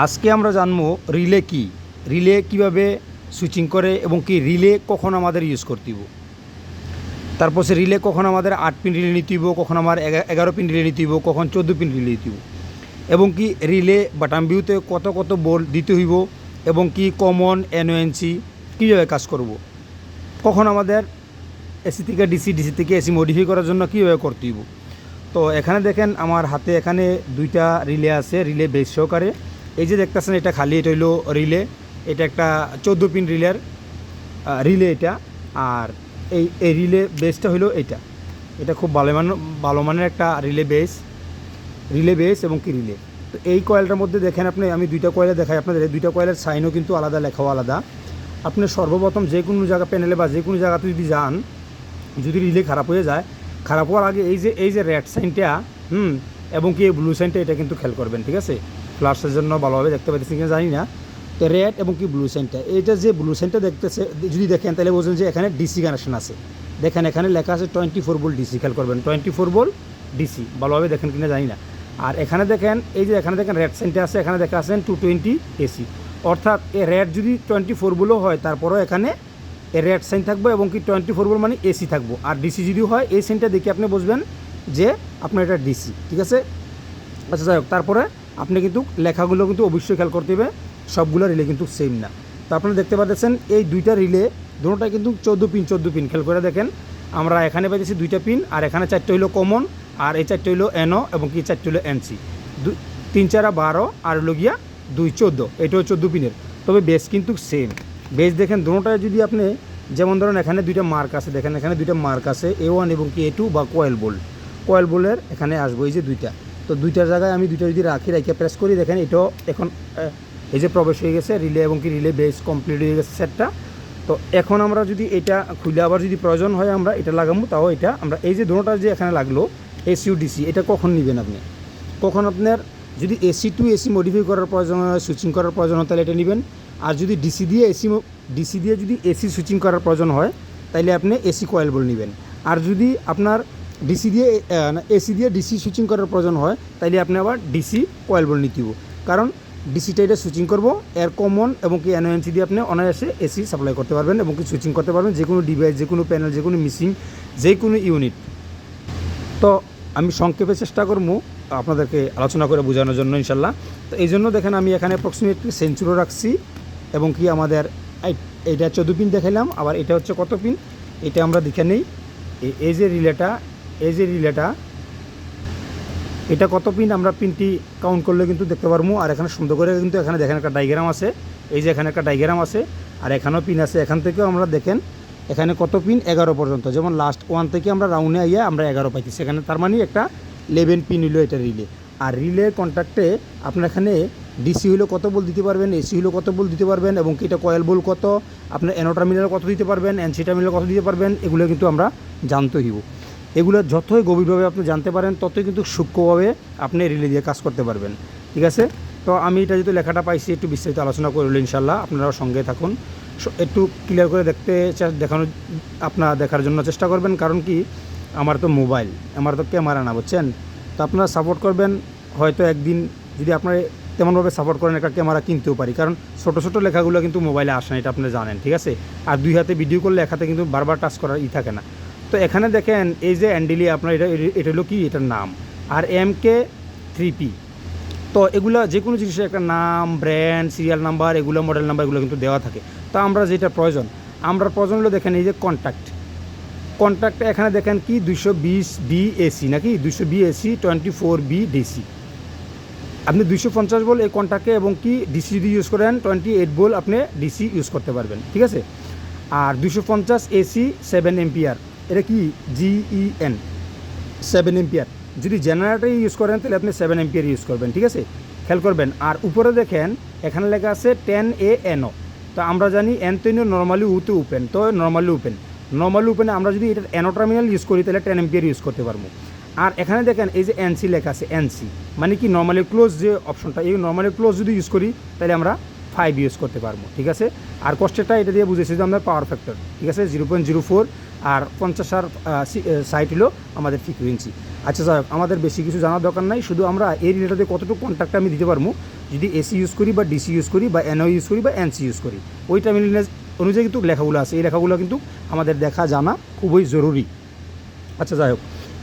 আজকে আমরা জানব রিলে কি? রিলে কীভাবে সুইচিং করে এবং কি রিলে কখন আমাদের ইউজ করতে তারপর সে রিলে কখন আমাদের আট পিন রিলে নিতে হইব, কখন আমার এগা- এগারো পিন রিলে নিতে হইব, কখন চোদ্দ পিন রিলে নিতে এবং কি রিলে বাটাম ভিউতে কত কত বোল্ট দিতে হইব এবং কি কমন এনওএনসি কীভাবে কাজ করব? কখন আমাদের এসি থেকে ডিসি ডিসি থেকে এসি মডিফাই করার জন্য কীভাবে করতে হইব? তো এখানে দেখেন আমার হাতে এখানে দুইটা রিলে আছে, রিলে বেস সহকারে। এই যে দেখতেছেন, এটা খালি, এটা হইল রিলে এটা একটা চোদ্দ পিন রিলের রিলে এটা, আর এই এই রিলে বেসটা হইল এটা এটা খুব ভালো মান, ভালো মানের একটা রিলে বেস রিলে বেস এবং কি রিলে তো এই কয়েলটার মধ্যে দেখেন আপনি, আমি দুইটা কয়েলে দেখাই আপনাদের, এই দুইটা কয়েলের সাইনও কিন্তু আলাদা, লেখাও আলাদা। আপনি সর্বপ্রথম যে কোনো জায়গা প্যানেলে বা যে কোনো জায়গাতে যদি যান, যদি রিলে খারাপ হয়ে যায়, খারাপ হওয়ার আগে এই যে এই যে রেড সাইনটা হুম, এবং কি এই ব্লু সাইনটা এটা কিন্তু খেয়াল করবেন, ঠিক আছে? ফ্লাশের জন্য ভালোভাবে দেখতে পাচ্ছি কিনা জানি না। তো রেড এবং কি ব্লু সাইনটা এইটা যে ব্লু সাইনটা দেখতেছে, যদি দেখেন তাহলে বোঝেন যে এখানে ডিসি কানেকশন আছে। দেখেন এখানে লেখা আছে টোয়েন্টি ফোর বোল্ট ডিসি, খেয়াল করবেন, টোয়েন্টি ফোর বোল্ট ডিসি, ভালোভাবে দেখেন কিনা জানি না। আর এখানে দেখেন, এই যে এখানে দেখেন রেড সাইনটা আছে, এখানে দেখা আছেন টু টোয়েন্টি এসি। অর্থাৎ এ রেড যদি টোয়েন্টি ফোর বলেও হয়, তারপরেও এখানে এ রেড সাইন থাকব এবং কি টোয়েন্টি ফোর বল মানে এসি থাকব। আর ডিসি যদি হয়, এই সাইনটা দেখে আপনি বুঝবেন যে আপনার এটা ডিসি, ঠিক আছে? আচ্ছা যাই হোক, তারপরে আপনি কিন্তু লেখাগুলো কিন্তু অবশ্যই খেয়াল করতে হবে, সবগুলো রিলে কিন্তু সেম না। তো আপনারা দেখতে পাচ্ছেন, এই দুইটা রিলে দুটোটা কিন্তু চোদ্দ পিন চোদ্দ পিন খেয়াল করে দেখেন। আমরা এখানে পাইতেছি দুইটা পিন আর এখানে চারটে হইল কমন আর এই চারটে হইল এনও এবং কি চারটে হইল এনসি দুই, তিন, চারা, বারো, আর হলো গিয়া দুই, চোদ্দ, এটাও চোদ্দ পিনের তবে বেস কিন্তু সেম বেস দেখেন, দুটোটায় যদি আপনি, যেমন ধরেন এখানে দুইটা মার্ক আছে, দেখেন এখানে দুইটা মার্ক আছে এ ওয়ান এবং কি এ টু বা কয়েল বোল্ট কয়েল বোল্টের এখানে আসব এই যে দুইটা। তো দুইটার জায়গায় আমি দুইটা যদি রাখি রাখি প্রেস করি, দেখেন এটাও এখন এই যে প্রবেশ হয়ে গেছে রিলে এবং কি রিলে বেস কমপ্লিট হয়ে গেছে সেটটা তো এখন আমরা যদি এটা খুলে আবার যদি প্রয়োজন হয় আমরা এটা লাগাবো তাও এটা আমরা, এই যে দুটোটা যে এখানে লাগল এসইউ ডিসি এটা কখন নেবেন আপনি? কখন আপনার যদি এসি টু এসি মডিফাই করার প্রয়োজন হয় সুইচিং করার প্রয়োজন হয়, তাহলে এটা নেবেন। আর যদি ডিসি দিয়ে এসি ডিসি দিয়ে যদি এসি সুইচিং করার প্রয়োজন হয় তাহলে আপনি এসি কয়েল বল নেবেন। আর যদি আপনার ডিসি দিয়ে এসি দিয়ে ডিসি সুইচিং করার প্রয়োজন হয়, তাইলে আপনি আবার ডিসি কয়েল বল নিতে। কারণ ডিসিটা এটা সুইচিং করব এর কমন এবং কি এনওএনসি দিয়ে আপনি অনায়াসে এসি সাপ্লাই করতে পারবেন এবং কি সুইচিং করতে পারবেন যে কোনো ডিভাইস যে কোনো প্যানেল যে কোনো মিসিং যে কোনো ইউনিট তো আমি সংক্ষেপে চেষ্টা করব আপনাদেরকে আলোচনা করে বোঝানোর জন্য, ইনশাল্লাহ। তো এই জন্য দেখেন আমি এখানে অ্যাপ্রক্সিমেটলি সেঞ্চুরও রাখছি এবং কি আমাদের এইটা চোদ্দ পিন দেখাইলাম, আবার এটা হচ্ছে কত পিন এটা আমরা দেখে নেই। এই যে রিলেটা এই যে রিলেটা, এটা কত পিন আমরা পিনটি কাউন্ট করলে কিন্তু দেখতে পারব। আর এখানে সুন্দর করে কিন্তু এখানে দেখেন একটা ডাইগ্রাম আছে। এই যে এখানে একটা ডাইগ্রাম আছে, আর এখানেও পিন আছে। এখান থেকেও আমরা দেখেন, এখানে কত পিন এগারো পর্যন্ত। যেমন লাস্ট ওয়ান থেকে আমরা রাউন্ডে আইয়া আমরা এগারো পাইছি সেখানে তার মানে একটা লেভেন পিন হইল এটা রিলে আর রিলে কন্ট্যাক্টে আপনার এখানে ডিসি হইল কত বল দিতে পারবেন? এসি হইল কত বল দিতে পারবেন? এবং এটা কয়েল বল কত? আপনার এনো টার্মিনাল কত দিতে পারবেন? এনসি টার্মিনাল কত দিতে পারবেন? এগুলো কিন্তু আমরা জানতে হইব। এগুলো যতই গভীরভাবে আপনি জানতে পারেন, ততই কিন্তু সূক্ষ্মভাবে আপনি রিলে দিয়ে কাজ করতে পারবেন। ঠিক আছে? তো আমি এটা যেহেতু লেখাটা পাইছি, একটু বিস্তারিত আলোচনা করল ইনশাল্লাহ আপনারাও সঙ্গে থাকুন। একটু ক্লিয়ার করে দেখতে দেখানোর, আপনার দেখার জন্য চেষ্টা করবেন। কারণ কি? আমার তো মোবাইল আমার তো ক্যামেরা না, বুঝছেন? তো আপনারা সাপোর্ট করবেন। হয়তো একদিন যদি আপনারা তেমনভাবে সাপোর্ট করেন, একটা ক্যামেরা কিনতেও পারি। কারণ ছোটো ছোটো লেখাগুলো কিন্তু মোবাইলে আসে না, এটা আপনি জানেন। ঠিক আছে? আর দুই হাতে ভিডিও করলে এক হাতে কিন্তু বারবার টাচ করার ই থাকে না। তো এখানে দেখেন, এই যে অ্যান্ডিলি আপনার এটা এটা হলো কি? এটার নাম। R M K three P তো এগুলো যে কোনো জিনিসের একটা নাম ব্র্যান্ড সিরিয়াল নাম্বার এগুলো মডেল নাম্বার এগুলো কিন্তু দেওয়া থাকে। তো আমরা যেটা প্রয়োজন, আমরা প্রয়োজন হলো দেখেন, এই যে কন্ট্যাক্ট কন্ট্যাক্টে এখানে দেখেন কি? দুশো বিশ বি এসি নাকি? দুশো B AC twenty four B DC আপনি দুইশো পঞ্চাশ বল এই কন্ট্যাক্টে এবং কি? ডিসি যদি ইউজ করেন টোয়েন্টি এইট বল আপনি ডিসি ইউজ করতে পারবেন। ঠিক আছে? আর দুশো পঞ্চাশ এসি সেভেন এমপিআর এটা কি? জিইএন সেভেন এমপিআর যদি জেনারেটর ইউজ করেন, তাহলে আপনি সেভেন এমপিআর ইউজ করবেন, ঠিক আছে? খেয়াল করবেন, আর উপরে দেখেন, এখানে লেখা আছে টেন এ এনও তো আমরা জানি এন তো নর্মালি উতে ওপেন তো নর্মালি ওপেন নর্মালি ওপেনে আমরা যদি এটা এনো টার্মিনাল ইউজ করি, তাহলে টেন এমপিআর ইউজ করতে পারব। আর এখানে দেখেন, এই যে এনসি লেখা আছে এনসি মানে কি নর্মালি ক্লোজ যে অপশনটা এই নর্মালি ক্লোজ যদি ইউজ করি, তাহলে আমরা ফাইভ ইউজ করতে পারব, ঠিক আছে? আর কষ্টেরটা এটা দিয়ে বুঝেছি যে আমরা পাওয়ার ফ্যাক্টর ঠিক আছে? জিরো পয়েন্ট জিরো ফোর আর পঞ্চাশ আর সাইট হলো আমাদের ফ্রিকুয়েন্সি আচ্ছা হোক, আমাদের বেশি কিছু জানার দরকার নাই শুধু আমরা এই রিলেটাতে কতটুকু কন্ট্যাক্ট আমি দিতে পারব যদি এসি ইউজ করি বা ডিসি ইউজ করি বা এনও ইউজ করি বা এনসি ইউজ করি। ওই টার্মিনাল অনুযায়ী কিন্তু লেখাগুলো আছে। এই লেখাগুলো কিন্তু আমাদের দেখা জানা খুবই জরুরি। আচ্ছা যাই হোক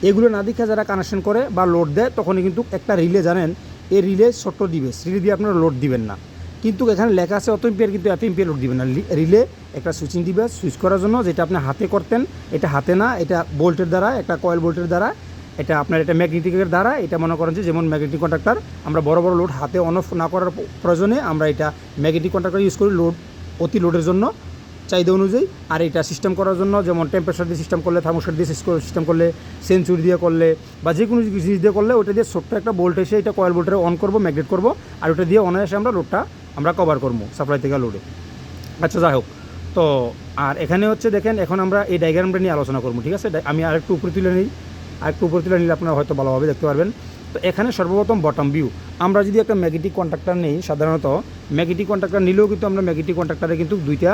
এগুলো না দেখে যারা কানেকশন করে বা লোড দেয় তখনই কিন্তু একটা রিলে জানেন এই রিলে ছোট্ট ডিভাইস রিলে দিয়ে আপনারা লোড দিবেন না। কিন্তু এখানে লেখা আছে অত এম্পিয়ার কিন্তু এত এম্পিয়ার লোড দিবেন না। রিলে একটা সুইচিং ডিভাইস সুইচ করার জন্য যেটা আপনি হাতে করতেন, এটা হাতে না, এটা বোল্টের দ্বারা, একটা কয়েল বোল্টের দ্বারা, এটা আপনার এটা ম্যাগনেটিকের দ্বারা, এটা মনে করেন যে যেমন ম্যাগনেটিক কন্ট্রাক্টর আমরা বড় বড় লোড হাতে অন অফ না করার প্রয়োজনে আমরা এটা ম্যাগনেটিক কন্ট্রাক্টর ইউজ করি লোড অতি লোডের জন্য। চাহিদা অনুযায়ী, আর এটা সিস্টেম করার জন্য যেমন টেম্পারেচার দিয়ে সিস্টেম করলে থার্মোস্টার দিয়ে সিস্টেম করলে সেঞ্চুরি দিয়ে করলে, বা যে কোনো জিনিস দিয়ে করলে, ওটা দিয়ে ছোট্ট একটা বোল্ট এসে এটা কয়েল বোল্টে অন করব ম্যাগনেট করব, আর ওটা দিয়ে অনায়াসে আমরা লোডটা আমরা কভার করব সাপ্লাই থেকে লোডে আচ্ছা যাই হোক। তো, আর এখানে হচ্ছে দেখেন, এখন আমরা এই ডায়াগ্রামটা নিয়ে আলোচনা করব, ঠিক আছে? আমি আরেকটু উপরে তুলে নিই। আরেকটু উপরে তুলে নিলে আপনারা হয়তো ভালোভাবে দেখতে পারবেন। তো এখানে সর্বপ্রথম বটম ভিউ আমরা যদি একটা ম্যাগনেটিক কন্ট্রাক্টর নিই, সাধারণত ম্যাগনেটিক কন্ট্রাক্টর নিলেও কিন্তু আমরা ম্যাগনেটিক কন্ট্রাক্টরে কিন্তু দুইটা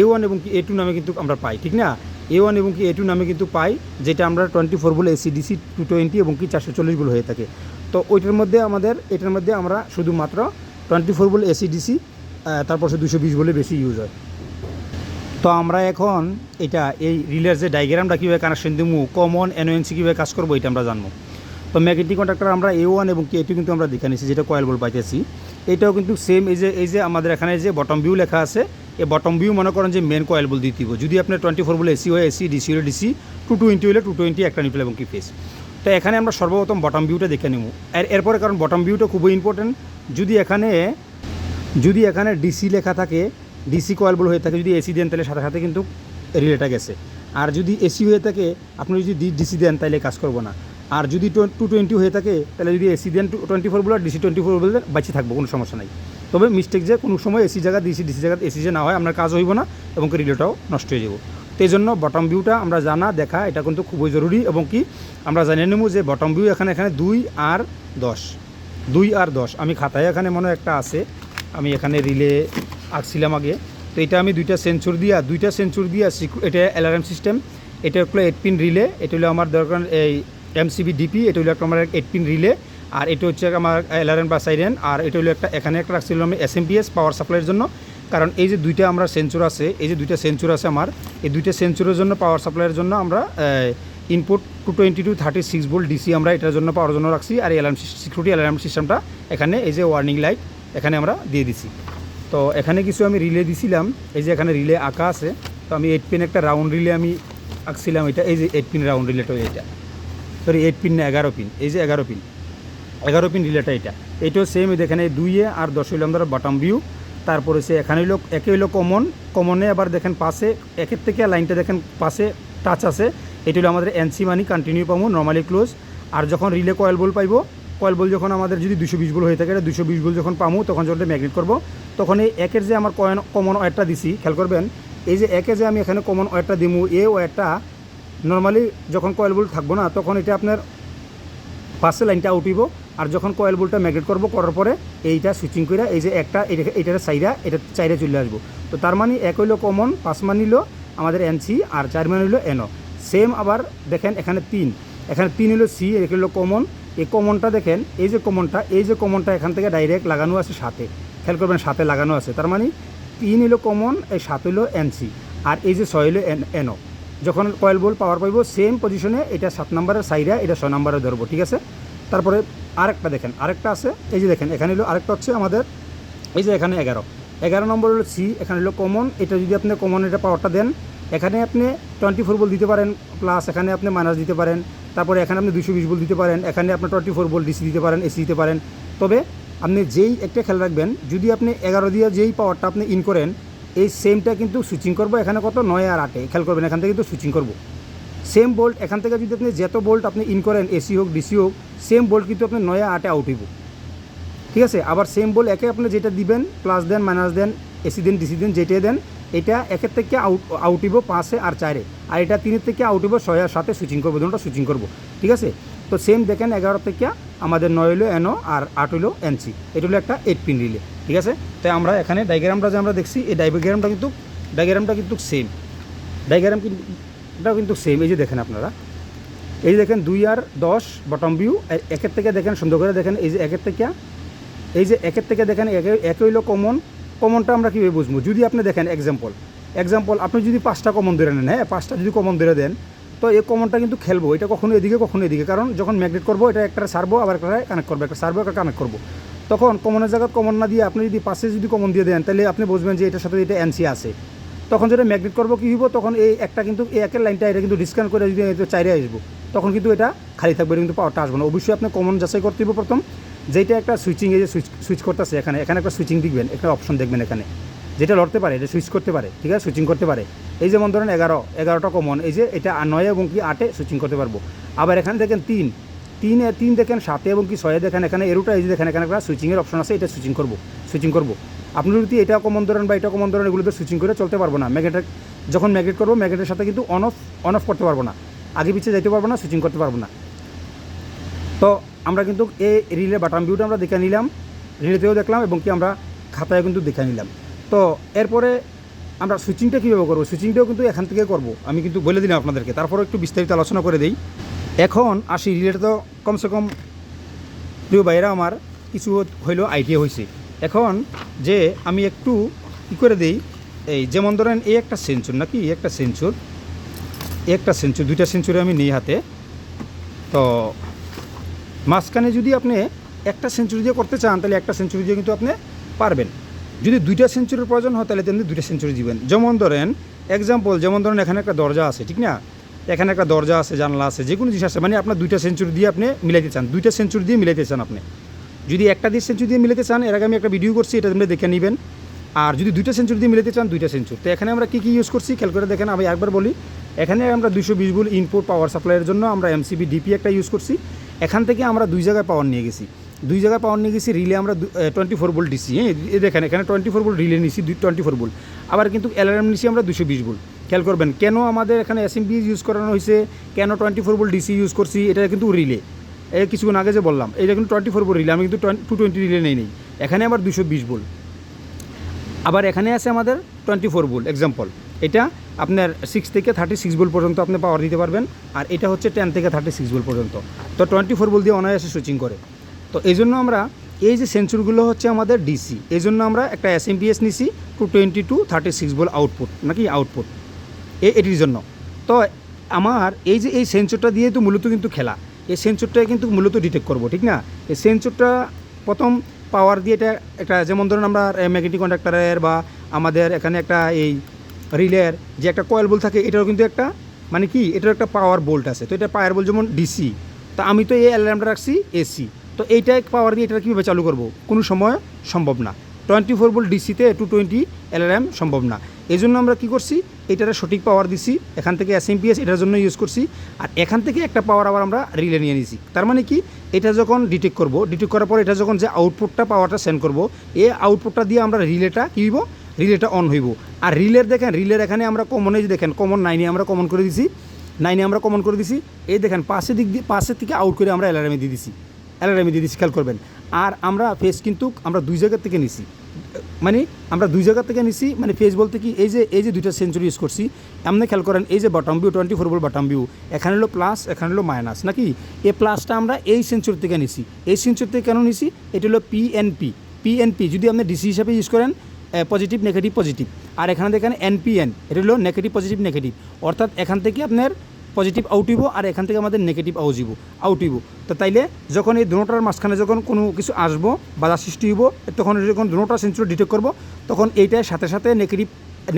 এ ওয়ান এবং কি এ টু নামে কিন্তু আমরা পাই, ঠিক না? এ ওয়ান এবং কি এ টু নামে কিন্তু পাই, যেটা আমরা টোয়েন্টি ফোর বলে এসি ডিসি টু টোয়েন্টি এবং কি চারশো চল্লিশ বলে হয়ে থাকে। তো ওইটার মধ্যে আমাদের, এটার মধ্যে আমরা শুধুমাত্র টোয়েন্টি ফোর বলে এসি ডিসি তারপর সে দুশো বিশ বলে বেশি ইউজ হয়। তো আমরা এখন এটা, এই রিলের যে ডায়াগ্রামটা কীভাবে কানেকশন দেবো কমন এনওএনসি কীভাবে কাজ করব, এটা আমরা জানব। তো ম্যাগনেটিক কন্ট্রাক্টর আমরা এ ওয়ান এবং কে টু কিন্তু আমরা দেখে নিচ্ছি যেটা কয়েল বল পাইতেছি। এটাও কিন্তু সেম এই যে এই যে আমাদের এখানে যে বটম ভিউ লেখা আছে, এই বটম ভিউ মনে করেন যে মেন কয়েল বল দিতে হবে। যদি আপনার টোয়েন্টি ফোর বলে এসি হয় এসি ডিসি হলে ডিসি টু টোয়েন্টি হলে টু টোয়েন্টি একটা নিউট্রাল এবং কি ফেস তো এখানে আমরা সর্বপ্রথম বটম ভিউটা দেখে নেব। আর এরপরে কারণ বটম ভিউটা খুবই ইম্পর্টেন্ট যদি এখানে যদি এখানে ডিসি লেখা থাকে ডিসি কয়েল বল হয়ে থাকে, যদি এসি দেন তাহলে সাথে সাথে কিন্তু রিলেটা গেছে। আর যদি এসি হয়ে থাকে, আপনি যদি ডিসি দেন তাহলে কাজ করব না। আর যদি টু টোয়েন্টি হয়ে থাকে, তাহলে যদি এসি দেন টু টোয়েন্টি ফোর বলে ডিসি টোয়েন্টি ফোর বলে, বাঁচে থাকব, কোনো সমস্যা নাই। তবে মিস্টেক যে কোনো সময় এসি জায়গা ডিসি ডিসি জায়গা এসি যে না হয়, আপনার কাজ হইব না এবং রিলেটাও নষ্ট হয়ে যাব। তো এই জন্য বটম ভিউটা আমরা জানা, দেখা, এটা কিন্তু খুবই জরুরি এবং কি আমরা জানিয়ে নেব যে বটম ভিউ এখানে এখানে দুই আর দশ। দুই আর দশ। আমি খাতায় এখানে মনে একটা আছে। আমি এখানে রিলে আঁকছিলাম আগে। তো এটা আমি দুইটা সেঞ্চুর দিয়া দুইটা সেঞ্চুর দিয়া এটা অ্যালার্ম সিস্টেম এটা হলো এইট পিন রিলে এটা হলো আমার দরকার এই এমসিবি ডিপি এটা হলো একটা আমার এইট পিন রিলে আর এটা হচ্ছে আমার অ্যালার্ম বা সাইরেন আর এটা হলো একটা, এখানে একটা রাখছিলাম আমি এস এসএমপিএস পাওয়ার সাপ্লাইয়ের জন্য। কারণ এই যে দুইটা আমরা সেঞ্চুর আছে, এই যে দুইটা সেঞ্চুর আছে আমার, এই দুইটা সেঞ্চুরের জন্য পাওয়ার সাপ্লাইয়ের জন্য আমরা input two twenty two thirty six volt DC আমরা এটার জন্য পাওয়ার জন্য রাখছি আর অ্যালার্ম সিকিউরিটি অ্যালার্ম সিস্টেমটা এখানে এই যে ওয়ার্নিং লাইট এখানে আমরা দিয়ে দিছি। তো এখানে কিছু আমি রিলে দিছিলাম, এই যে এখানে রিলে আঁকা আছে, তো আমি এইট পিন একটা রাউন্ড রিলে আমি আঁকছিলাম এটা, এই যে এইট পিন রাউন্ড রিলেটা এটা। সরি এইট পিন না, এগারো পিন এই যে এগারো পিন এগারো পিন রিলেটা এটা। এটাও সেম দেখেন এই দুইয়ে আর দশ হইল আমরা বটম ভিউ তারপরে সে এখানে হইল একে হইল কমন কমনে আবার দেখেন পাশে, একের থেকে লাইনটা দেখেন পাশে টাচ আছে। এটি হলো আমাদের এনসি মানি কন্টিনিউ পাবো নর্মালি ক্লোজ আর যখন রিলে কয়েল বল পাইবো কয়েল বল যখন আমাদের যদি দুশো বিশ বল হয়ে থাকে, এটা দুশো বিশ বল যখন পামো, তখন যখন ম্যাগনেট করব, তখন এই একের যে আমার কয়েন কমন ওয়ারটা দিছি, খেয়াল করবেন, এই যে একে যে আমি এখানে কমন ওয়ারটা দিমু, এ ওয়ারটা নর্মালি যখন কয়েল বল থাকব না, তখন এটা আপনার পাশে লাইনটা উঠিব আর যখন কয়েল বোল্টটা ম্যাগনেট করব, করার পরে এইটা সুইচিং করে এই যে একটা এটা- এটার চাইরা এটা চাইরে চলে আসব। তো তার মানে এক হইল কমন পাঁচ মান নিল আমাদের এন সি আর চার মান হইল এনও সেম আবার দেখেন এখানে তিন। এখানে তিন হলো সি এক হলো কমন এই কমনটা দেখেন, এই যে কমনটা এই যে কমনটা এখান থেকে ডাইরেক্ট লাগানো আছে সাথে। খেয়াল করবেন সাথে লাগানো আছে। তার মানে তিন হলো কমন এই সাত হইল এনসি আর এই যে ছয় হইল এন এনও যখন কয়েল বল পাওয়ার পাইব সেম পজিশনে এটা সাত নম্বরের সাইডে এটা ছয় নম্বরে ধরবো, ঠিক আছে? তারপরে আরেকটা দেখেন, আরেকটা আছে, এই যে দেখেন, এখানে হলো আরেকটা হচ্ছে আমাদের, এই যে এখানে এগারো। এগারো নম্বর হলো সি এখানে হলো কমন এটা যদি আপনি কমন এটা পাওয়ারটা দেন, এখানে আপনি টোয়েন্টি ফোর বল দিতে পারেন প্লাস এখানে আপনি মাইনাস দিতে পারেন, তারপরে এখানে আপনি দুশো বিশ বল দিতে পারেন, এখানে আপনি টোয়েন্টি ফোর বল ডিসি দিতে পারেন এসি দিতে পারেন। তবে আপনি যেই একটা খেয়াল রাখবেন, যদি আপনি এগারো দিয়ে যেই পাওয়ারটা আপনি ইন করেন এই সেমটা কিন্তু সুইচিং করব এখানে কত? নয় আর আটে। খেয়াল করবেন, এখান থেকে কিন্তু সুইচিং করব। সেম বোল্ট এখান থেকে যদি আপনি যত বোল্ট আপনি ইন করেন এসি হোক ডিসি হোক সেম বোল্ট কিন্তু আপনি নয়া আটে আউট হইব। ঠিক আছে? আবার সেম বোল্ট একে আপনি যেটা দিবেন প্লাস দেন মাইনাস দেন এসি দেন ডিসি দেন, যেটাই দেন, এটা একের থেকে আউট আউট হইব পাঁচে আর চারে। আর এটা তিনের থেকে আউট হইব ছয় আর সাথে সুইচিং করব, দুটোটা সুইচিং করব। ঠিক আছে? তো সেম দেখেন এগারো থেকে আমাদের নয় হলো এনও আর আট হলো এনসি এটা হলো একটা এইট পিন রিলে ঠিক আছে? তাই আমরা এখানে ডায়াগ্রামটা যে আমরা দেখছি, এই ডায়াগ্রামটা কিন্তু ডায়াগ্রামটা কিন্তু সেম ডায়াগ্রাম কিন্তু কিন্তু সেম এই যে দেখেন আপনারা। এই যে দেখেন দুই আর দশ বটম ভিউ একের থেকে দেখেন, সুন্দর করে দেখেন, এই যে একের থেকে, এই যে একের থেকে দেখেন, একে এক হইল কমন কমনটা আমরা কীভাবে বুঝব? যদি আপনি দেখেন এক্সাম্পল এক্সাম্পল আপনি যদি পাঁচটা কমন ধরে নেন হ্যাঁ পাঁচটা যদি কমন ধরে দেন, তো এই কমনটা কিন্তু খেলব। এটা কখনো এদিকে কখনো এদিকে। কারণ যখন ম্যাগনেট করব, এটা একটা সারবো, আবার একটা কানেক্ট করব, একটা সারবো, একটা কানেক্ট করব। তখন কমনের জায়গায় কমন না দিয়ে আপনি যদি পাশে যদি কমন দিয়ে দেন, তাহলে আপনি বুঝবেন যে এটার সাথে এটা এনসি আছে। তখন যেটা ম্যাগনেট করব কী হইব? তখন এই একটা কিন্তু এই একের লাইনটা এটা কিন্তু ডিসকাউন্ট করে যদি চাইরে আসব, তখন কিন্তু এটা খালি থাকবে কিন্তু পাওয়ারটা আসবে না। অবশ্যই আপনি কমন যাচাই করতে হবে প্রথম। যেটা একটা সুইচিং এই যে সুইচ সুইচ করতেছে এখানে এখানে একটা সুইচিং দেখবেন, একটা অপশন দেখবেন এখানে। যেটা লড়তে পারে, এটা সুইচ করতে পারে, ঠিক আছে? সুইচিং করতে পারে। এই যেমন ধরেন এগারো, এগারোটা কমন এই যে এটা নয় এবং কি আটে সুইচিং করতে পারব। আবার এখানে দেখেন তিন তিন তিন দেখেন, সাতে এবং কি ছয়ে দেখেন, এখানে এরোটা, এই যে দেখেন, এখানে একটা সুইচিংয়ের অপশন আছে, এটা সুইচিং করব সুইচিং করব। আপনি যদি এটা কমন ধরেন বা এটা কমন ধরেন, এগুলোতে সুইচিং করে চলতে পারব না। ম্যাগনেটের যখন ম্যাগনেট করব ম্যাগনেটের সাথে কিন্তু অন অফ অন অফ করতে পারব না। আগে পিছিয়ে যাইতে পারব না সুইচিং করতে পারব না। তো আমরা কিন্তু এই রিলে বাটাম ভিউটা আমরা দেখে নিলাম। রিলেতেও দেখলাম এবং কি আমরা খাতায় কিন্তু দেখে নিলাম। তো এরপরে আমরা সুইচিংটা কীভাবে করব? সুইচিংটাও কিন্তু এখান থেকে করব। আমি কিন্তু বলে দিলাম আপনাদেরকে। তারপরে একটু বিস্তারিত আলোচনা করে দিই। এখন আসি রিলেটা তো কমসে কম প্রিয় ভাইয়েরা আমার কিছু হইলেও আইডিয়া হয়েছে এখন যে আমি একটু কী করে দিই, এই যেমন ধরেন এই একটা সেঞ্চুর নাকি, এই একটা সেঞ্চুর একটা সেঞ্চুর দুইটা সেঞ্চুরি আমি নিই হাতে। তো মাঝখানে যদি আপনি একটা সেঞ্চুরি দিয়ে করতে চান, তাহলে একটা সেঞ্চুরি দিয়ে কিন্তু আপনি পারবেন। যদি দুইটা সেঞ্চুরির প্রয়োজন হয়, তাহলে তেমনি দুইটা সেঞ্চুরি দিবেন। যেমন ধরেন এক্সাম্পল যেমন ধরেন এখানে একটা দরজা আছে, ঠিক না? এখানে একটা দরজা আছে, জানলা আছে যে কোনো জিনিস আছে মানে আপনার দুইটা সেঞ্চুরি দিয়ে আপনি মিলাইতে চান। দুইটা সেঞ্চুরি দিয়ে মিলাইতে চান আপনি। যদি একটা দিয়ে সেঞ্চুরি দিয়ে মিলাতে চান, এর আগে আমি একটা ভিডিও করছি, এটা আপনি দেখে নেবেন। আর যদি দুইটা সেঞ্চুরি দিয়ে মিলাতে চান, দুইটা সেঞ্চুরি। তো এখানে আমরা কী কী ইউজ করছি, খেয়াল করে দেখেন, আমি একবার বলি। এখানে আমরা দুশো বিশ ভোল্ট ইনপুট পাওয়ার সাপ্লাইয়ের জন্য আমরা এমসিবি ডিপি একটা ইউজ করছি। এখান থেকে আমরা দুই জায়গায় পাওয়ার নিয়ে গেছি। দুই জায়গায় পাওয়ার নিয়ে গেছি রিলে আমরা টোয়েন্টি ফোর ভোল্ট দিছি হ্যাঁ দেখেন, এখানে টোয়েন্টি ফোর ভোল্ট রিলে নিছি দুই টোয়েন্টি ফোর ভোল্ট আবার কিন্তু অ্যালার্ম নিছি আমরা দুশো বিশ ভোল্ট খেয়াল করবেন, কেন আমাদের এখানে এসএমপি ইউজ করানো হয়েছে, কেন twenty four volt DC use করছি, এটা কিন্তু রিলে এই কিছুক্ষণ আগে যে বললাম, এটা কিন্তু টোয়েন্টি ফোর ভোল্ট রিলে আমি কিন্তু টু টোয়েন্টি রিলে নেই নেই। এখানে আবার দুশো বিশ ভোল্ট আবার এখানে আছে আমাদের টোয়েন্টি ফোর ভোল্ট এক্সাম্পল এটা আপনার সিক্স থেকে থার্টি সিক্স ভোল্ট পর্যন্ত আপনি পাওয়ার দিতে পারবেন, আর এটা হচ্ছে টেন থেকে থার্টি সিক্স ভোল্ট পর্যন্ত। তো টোয়েন্টি ফোর ভোল্ট দিয়ে অনায়াসে সুইচিং করে। তো এই জন্য আমরা এই যে সেন্সরগুলো হচ্ছে আমাদের ডিসি এই জন্য আমরা একটা এস এম নিছি two twenty two thirty six volt output নাকি আউটপুট এ এটির জন্য। তো আমার এই যে এই সেন্সরটা দিয়ে তো মূলত কিন্তু খেলা। এই সেন্সরটা কিন্তু মূলত ডিটেক্ট করব, ঠিক না? এই সেন্সরটা প্রথম পাওয়ার দিয়ে এটা একটা যেমন ধরুন আমরা ম্যাগনেটিক কন্ডাক্টারের বা আমাদের এখানে একটা এই রিলের যে একটা কয়েল বোল থাকে, এটারও কিন্তু একটা মানে কি? এটার একটা পাওয়ার বোল্ট আছে। তো এটা পাওয়ার বোল্ট যেমন ডিসি তো আমি তো এই অ্যালার্মটা রাখছি এসি তো এইটাই পাওয়ার দিয়ে এটা কীভাবে চালু করব? কোনো সময় সম্ভব না। টোয়েন্টি ফোর ভোল্ট ডিসিতে টু টোয়েন্টি এলআরএম সম্ভব না। এই জন্য আমরা কী করছি? এটার সঠিক পাওয়ার দিছি, এখান থেকে এস এমপিএস এটার জন্য ইউজ করছি, আর এখান থেকে একটা পাওয়ার আবার আমরা রিলে নিয়ে নিয়েছি তার মানে কি? এটা যখন ডিটেক্ট করব ডিটেক্ট করার পর এটা যখন যে আউটপুটটা পাওয়ারটা সেন্ড করব, এই আউটপুটটা দিয়ে আমরা রিলেটা কী হইব? রিলেটা অন হইব। আর রিলের দেখেন রিলের এখানে আমরা কমনে দেখেন কমন নাইনে আমরা কমন করে দিছি নাইনে আমরা কমন করে দিছি, এই দেখেন, পাশে দিক দিয়ে পাশের থেকে আউট করে আমরা অ্যালার্মে দিয়ে দিছি। অ্যালার্মে দিয়ে দিছি, খেয়াল করবেন। আর আমরা ফেস কিন্তু আমরা দুই জায়গার থেকে নিছি। মানে আমরা দুই জায়গা থেকে নিছি মানে ফেস বলতে কি, এই যে এই যে দুইটা সেঞ্চুরি ইউজ করছি, এমনি খেয়াল করেন, এই যে বটম ভিউ টোয়েন্টি ফোর বল বটম ভিউ এখানে হলো প্লাস এখানে হলো মাইনাস নাকি? এই প্লাসটা আমরা এই সেঞ্চুরি থেকে নিছি। এই সেঞ্চুরি থেকে কেন নিছি? এটা হলো পিএনপি পিএনপি যদি আপনি ডিসি হিসাবে ইউজ করেন পজিটিভ নেগেটিভ পজিটিভ আর এখানে দেখেন এনপিএন এটা হলো নেগেটিভ পজিটিভ নেগেটিভ অর্থাৎ এখান থেকে আপনার পজিটিভ আউট হইব আর এখান থেকে আমাদের নেগেটিভ আউট হইব আউট হইব। তো তাইলে যখন এই দুটার মাঝখানে যখন কোনো কিছু আসব, বাধা সৃষ্টি হইব, তখন যখন দুটা সেন্সর ডিটেক্ট করব, তখন এইটার সাথে সাথে নেগেটিভ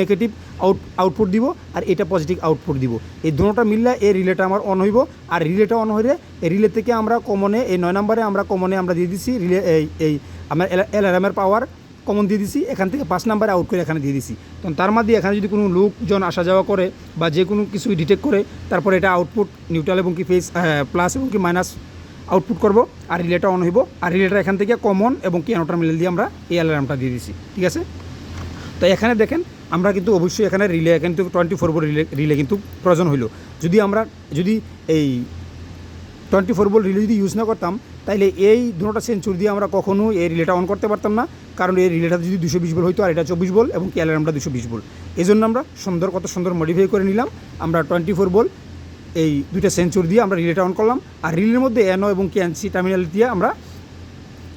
নেগেটিভ আউট আউটপুট দিব আর এটা পজিটিভ আউটপুট দিব। এই দুটোটা মিললে এই রিলেটা আমার অন হইব আর রিলেটা অন হইলে এই রিলে থেকে আমরা কমনে এই নয় নম্বরে আমরা কমনে আমরা দিয়ে দিছি রিলে এই এই, আমার অ্যালার্মের পাওয়ার কমন দিয়ে দিছি, এখান থেকে পাঁচ নাম্বারে আউট করে এখানে দিয়ে দিছি। তখন তার মধ্যে এখানে যদি কোনো লোকজন আসা যাওয়া করে বা যে কোনো কিছু ডিটেক্ট করে, তারপর এটা আউটপুট নিউট্রাল এবং কি ফেস প্লাস এবং কি মাইনাস আউটপুট করব, আর রিলেটা অন হইব। আর রিলেটা এখান থেকে কমন এবং কি অ্যানোটার মিলে দিয়ে আমরা এই অ্যালার্মটা দিয়ে দিছি, ঠিক আছে? তো এখানে দেখেন, আমরা কিন্তু অবশ্যই এখানে রিলে কিন্তু টোয়েন্টি ফোর রিলে রিলে কিন্তু প্রয়োজন হইল। যদি আমরা, যদি এই টোয়েন্টি ফোর বল রিলে যদি ইউজ না করতাম, তাইলে এই দুটোটা সেঞ্চুরি দিয়ে আমরা কখনো এই রিলেটা অন করতে পারতাম না। কারণ এই রিলেটা যদি দুশো বিশ বল হইতো আর এটা চব্বিশ বল এবং কি অ্যালার্মটা দুশো বিশ বল। এই জন্য আমরা সুন্দর, কত সুন্দর মডিফাই করে নিলাম। আমরা টোয়েন্টি ফোর বল এই দুইটা সেঞ্চুরি দিয়ে আমরা রিলেটা অন করলাম। আর রিলের মধ্যে এনও এবং কি টার্মিনাল দিয়ে আমরা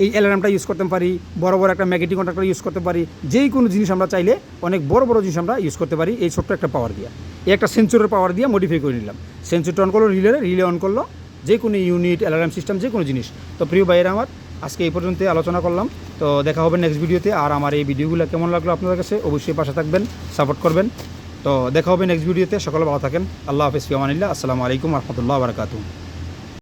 এই অ্যালার্মটা ইউজ করতে পারি, বড় বড় একটা ম্যাগনেটিক কন্ট্রাক্টর ইউজ করতে পারি যেই কোনো জিনিস আমরা চাইলে অনেক বড় বড় জিনিস আমরা ইউজ করতে পারি এই ছোট্ট একটা পাওয়ার দিয়ে। এই একটা সেন্সরের পাওয়ার দিয়ে মডিফাই করে নিলাম। সেন্সরটা অন করল রিলে রিলে অন করল যে কোনো ইউনিট অ্যালার্ম সিস্টেম যে কোনো জিনিস। তো প্রিয় ভাইয়েরা আমার আজকে এই পর্যন্ত আলোচনা করলাম। তো দেখা হবে নেক্সট ভিডিওতে আর আমার এই ভিডিওগুলো কেমন লাগল আপনাদের কাছে, অবশ্যই পাশে থাকবেন সাপোর্ট করবেন। তো দেখা হবে নেক্সট ভিডিওতে সকলে ভালো থাকেন। আল্লাহ হাফিজ ফিয়ামানিল্লা আসসালামু আলাইকুম রহমতুল্লাহ বারকাতু